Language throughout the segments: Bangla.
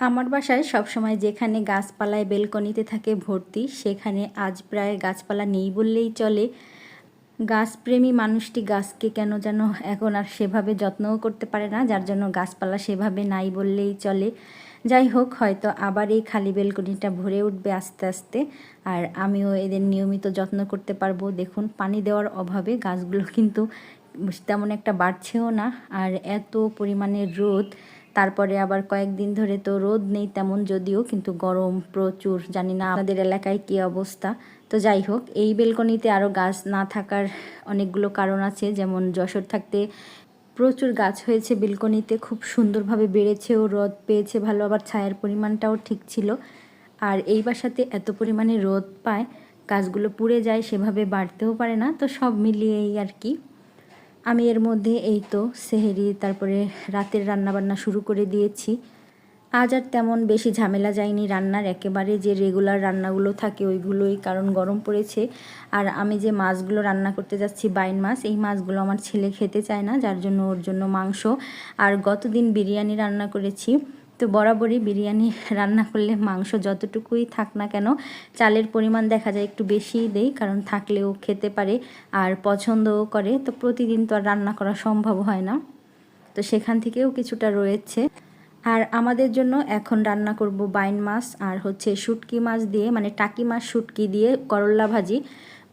আমার বাসায় সবসময় যেখানে গাছপালায় বেলকনিতে থাকে ভর্তি, সেখানে আজ প্রায় গাছপালা নেই বললেই চলে। গাছপ্রেমী মানুষটি গাছকে কেন যেন এখন আর সেভাবে যত্নও করতে পারে না, যার জন্য গাছপালা সেভাবে নাই বললেই চলে। যাই হোক, হয়তো আবার এই খালি বেলকনিটা ভরে উঠবে আস্তে আস্তে, আর আমিও এদের নিয়মিত যত্ন করতে পারব। দেখুন, পানি দেওয়ার অভাবে গাছগুলো কিন্তু তেমন একটা বাড়ছেও না, আর এত পরিমাণে রোদ তারপরে আবার কয়েকদিন ধরে তো রোদ নেই তেমন যদিও, কিন্তু গরম প্রচুর, জানি না আমাদের এলাকায় কী অবস্থা। তো যাই হোক, এই বেলকনিতে আরও গাছ না থাকার অনেকগুলো কারণ আছে, যেমন যশোর থাকতে প্রচুর গাছ হয়েছে বেলকনিতে, খুব সুন্দরভাবে বেড়েছেও, রোদ পেয়েছে ভালো, আবার ছায়ার পরিমাণটাও ঠিক ছিল। আর এই বাসাতে এত পরিমাণে রোদ পায়, গাছগুলো পুড়ে যায়, সেভাবে বাড়তেও পারে না, তো সব মিলিয়েই আর কি। আমি এর মধ্যে এই তো সেহেরি, তারপরে রাতের রান্নাবান্না শুরু করে দিয়েছি। আজ আর তেমন বেশি ঝামেলা যায়নি রান্নার, একেবারে যে রেগুলার রান্নাগুলো থাকে ওইগুলোই, কারণ গরম পড়েছে। আর আমি যে মাছগুলো রান্না করতে যাচ্ছি, বাইন মাছ, এই মাছগুলো আমার ছেলে খেতে চায় না, যার জন্য ওর জন্য মাংস। আর গতদিন বিরিয়ানি রান্না করেছি। তো বরাবরই বিরিয়ানি রান্না করলে মাংস যতটুকুই থাক না কেন, চালের পরিমাণ দেখা যায় একটু বেশিই দেই কারণ থাকলেও খেতে পারে আর পছন্দও করে। তো প্রতিদিন তো আর রান্না করা সম্ভব হয় না। তো সেখান থেকেও কিছুটা রয়েছে। আর আমাদের জন্য এখন রান্না করব বাইন মাছ আর হচ্ছে শুটকি মাছ দিয়ে মানে টাকি মাছ শুটকি দিয়ে করল্লা ভাজি।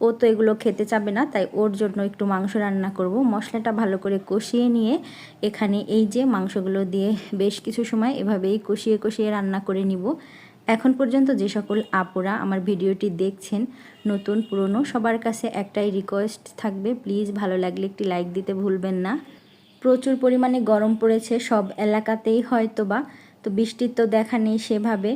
ও তো এগুলো খেতে চাবে না, তাই ওর জন্য একটু মাংস রান্না করব। মশলাটা ভালো করে কষিয়ে নিয়ে এখানে এই যে মাংসগুলো দিয়ে বেশ কিছু সময় এভাবেই কষিয়ে কষিয়ে রান্না করে নিব। এখন পর্যন্ত যে সকল আপুরা আমার ভিডিওটি দেখছেন, নতুন, পুরনো, সবার কাছে একটাই রিকোয়েস্ট থাকবে প্লিজ ভালো লাগলে একটি লাইক দিতে ভুলবেন না। প্রচুর পরিমাণে গরম পড়েছে, সব এলাকাতেই হয়তো বা তো বৃষ্টির তো দেখা নেই সেভাবে।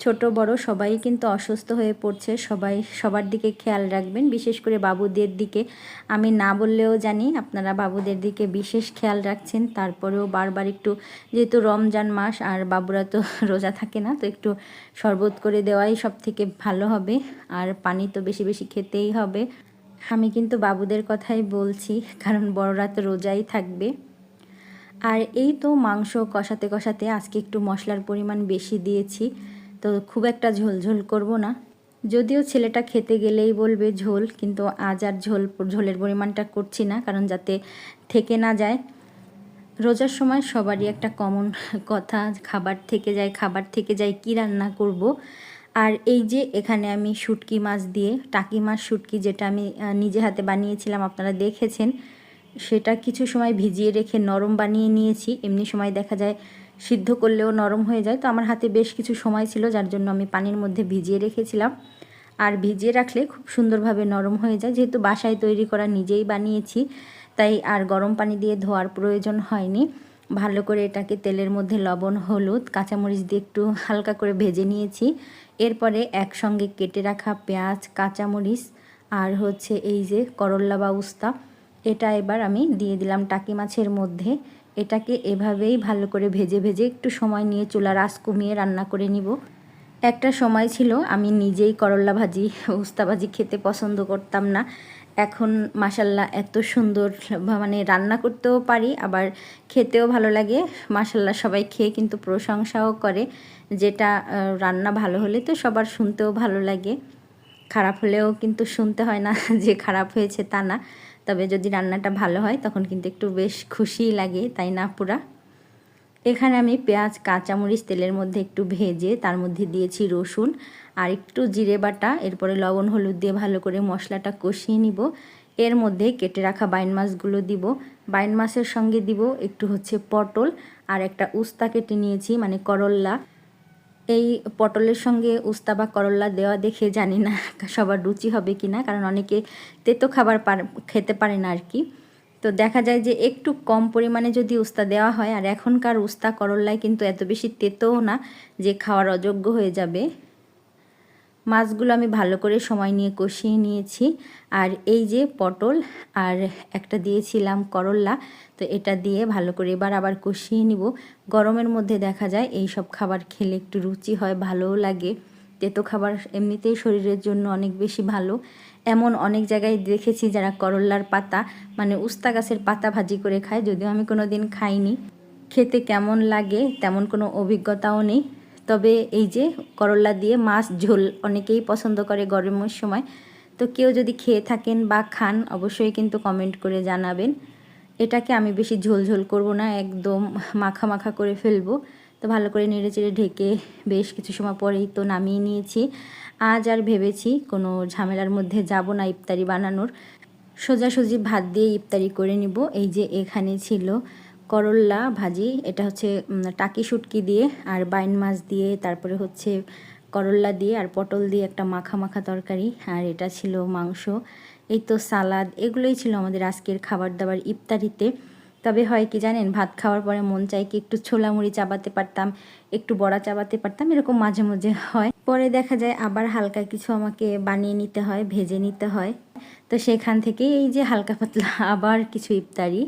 ছোট, বড়, সবাই কিন্তু অসুস্থ হয়ে পড়ছে। সবাই, সবার দিকে খেয়াল রাখবেন। বিশেষ করে বাবুদের দিকে। আমি না বললেও জানি, আপনারা বাবুদের দিকে বিশেষ খেয়াল রাখছেন। তারপরেও বারবার একটু, যেহেতু রমজান মাস, আর বাবুরা তো রোজা থাকে না, তো একটু শরবত করে দেওয়াই সব থেকে ভালো হবে। আর পানি তো বেশি বেশি খেতেই হবে। আমি কিন্তু বাবুদের কথাই বলছি, কারণ বড়রা তো রোজাই থাকবে। আর এই তো মাংস কষাতে কষাতে আজকে একটু মশলার পরিমাণ বেশি দিয়েছি। তো খুব একটা ঝোল ঝোল করব না। যদিও ছেলেটা খেতে গেলেই বলবে ঝোল, কিন্তু আজ আর ঝোল, ঝোলের পরিমাণটা করছি না, কারণ যাতে থেকে না যায়। রোজার সময় সবারই একটা কমন কথা, খাবার থেকে যায়, খাবার থেকে যায়, কি রান্না করব। আর এই যে এখানে আমি শুটকি মাছ দিয়ে, টাকি মাছ শুটকি যেটা আমি নিজে হাতে বানিয়েছিলাম, আপনারা দেখেছেন। সেটা কিছু সময় ভিজিয়ে রেখে নরম বানিয়ে নিয়েছি। এমনি সময় দেখা যায় সিদ্ধ করলেও নরম হয়ে যায়। তো আমার হাতে বেশ কিছু সময় ছিল, যার জন্য আমি পানির মধ্যে ভিজিয়ে রেখেছিলাম। আর ভিজিয়ে রাখলে খুব সুন্দরভাবে নরম হয়ে যায়। যেহেতু বাসায় তৈরি করা নিজেই বানিয়েছি, তাই আর গরম পানি দিয়ে ধোয়ার প্রয়োজন হয়নি। ভালো করে এটাকে তেলের মধ্যে লবণ, হলুদ, কাঁচামরিচ দিয়ে একটু হালকা করে ভেজে নিয়েছি। এরপরে একসঙ্গে কেটে রাখা পেঁয়াজ, কাঁচামরিচ আর হচ্ছে এই যে করল্লা বা উস্তা এটা এবার আমি দিয়ে দিলাম টাকি মাছের মধ্যে। এটাকে এভাবেই ভালো করে ভেজে ভেজে একটু সময় নিয়ে চুলা রাস কমিয়ে রান্না করে নিব। একটা সময় ছিল, আমি নিজেই করল্লা ভাজি, উস্তা ভাজি খেতে পছন্দ করতাম না। এখন মাসাল্লাহ এত সুন্দর মানে রান্না করতেও পারি, আবার খেতেও ভালো লাগে। মাসাল্লাহ সবাই খেয়ে কিন্তু প্রশংসাও করে। যেটা রান্না ভালো হলে তো সবার শুনতেও ভালো লাগে। খারাপ হলেও কিন্তু শুনতে হয় না যে খারাপ হয়েছে তা না। তবে যদি রান্নাটা ভালো হয়, তখন কিন্তু একটু বেশ খুশি লাগে, তাই না পুরা এখানে আমি পেঁয়াজ, কাঁচামরিচ তেলের মধ্যে একটু ভেজে তার মধ্যে দিয়েছি রসুন আর একটু জিরে বাটা, এরপরে লবণ, হলুদ দিয়ে ভালো করে মশলাটা কষিয়ে নিব। এর মধ্যে কেটে রাখা বাইন মাছগুলো দিব। বাইন মাছের সঙ্গে দিব একটু হচ্ছে পটল আর একটা উস্তা কেটে নিয়েছি মানে করল্লা। এই পটলের সঙ্গে উস্তা বা করল্লা দেওয়া দেখে জানি না সবার রুচি হবে কি না, কারণ অনেকে তেতো খাবার খেতে পারে না আর কি। তো দেখা যায় যে একটু কম পরিমাণে যদি উস্তা দেওয়া হয়, আর এখনকার উস্তা করল্লায় কিন্তু এত বেশি তেতোও না যে খাওয়ার অযোগ্য হয়ে যাবে। মাছগুলো আমি ভালো করে সময় নিয়ে কষিয়ে নিয়েছি। আর এই যে পটল আর একটা দিয়েছিলাম করল্লা তো এটা দিয়ে ভালো করে এবার আবার কষিয়ে নিব। গরমের মধ্যে দেখা যায় এই সব খাবার খেলে একটু রুচি হয়, ভালোও লাগে। তেতো খাবার এমনিতেই শরীরের জন্য অনেক বেশি ভালো। এমন অনেক জায়গায় দেখেছি যারা করল্লার পাতা মানে উস্তা গাছের পাতা ভাজি করে খায়, যদিও আমি কোনো দিন খাইনি। খেতে কেমন লাগে, তেমন কোনো অভিজ্ঞতাও নেই। তবে এই যে করল্লা দিয়ে মাছ ঝোল অনেকেই পছন্দ করে গরমের সময়। তো কেউ যদি খেয়ে থাকেন বা খান, অবশ্যই কিন্তু কমেন্ট করে জানাবেন। এটাকে আমি বেশি ঝোল ঝোল করব না, একদম মাখা মাখা করে ফেলব। তো ভালো করে নেড়ে চেড়ে ঢেকে বেশ কিছু সময় পরেই তো নামিয়ে নিয়েছি। আজ আর ভেবেছি কোনো ঝামেলার মধ্যে যাব না ইফতারি বানানোর। সোজাসুজি ভাত দিয়ে ইফতারি করে নিব। এই যে এখানে ছিল করল্লা ভাজি, এটা হচ্ছে টাকি শুটকি দিয়ে আর বাইন মাছ দিয়ে, তারপরে হচ্ছে করল্লা দিয়ে আর পটল দিয়ে একটা মাখা মাখা তরকারি, আর এটা ছিল মাংস। এই তো সালাদ, এগুলোই ছিল আমাদের আজকের খাবার দাবার ইফতারিতে। তবে হয় কি জানেন, ভাত খাওয়ার পরে মন চাই কি একটু ছোলা মুড়ি চাবাতে পারতাম, একটু বড়া চাবাতে পারতাম, এরকম মাঝে মাঝে হয়। পরে দেখা যায় আবার হালকা কিছু আমাকে বানিয়ে নিতে হয়, ভেজে নিতে হয়। তো সেখান থেকে এই যে হালকা পাতলা আবার কিছু ইফতারি।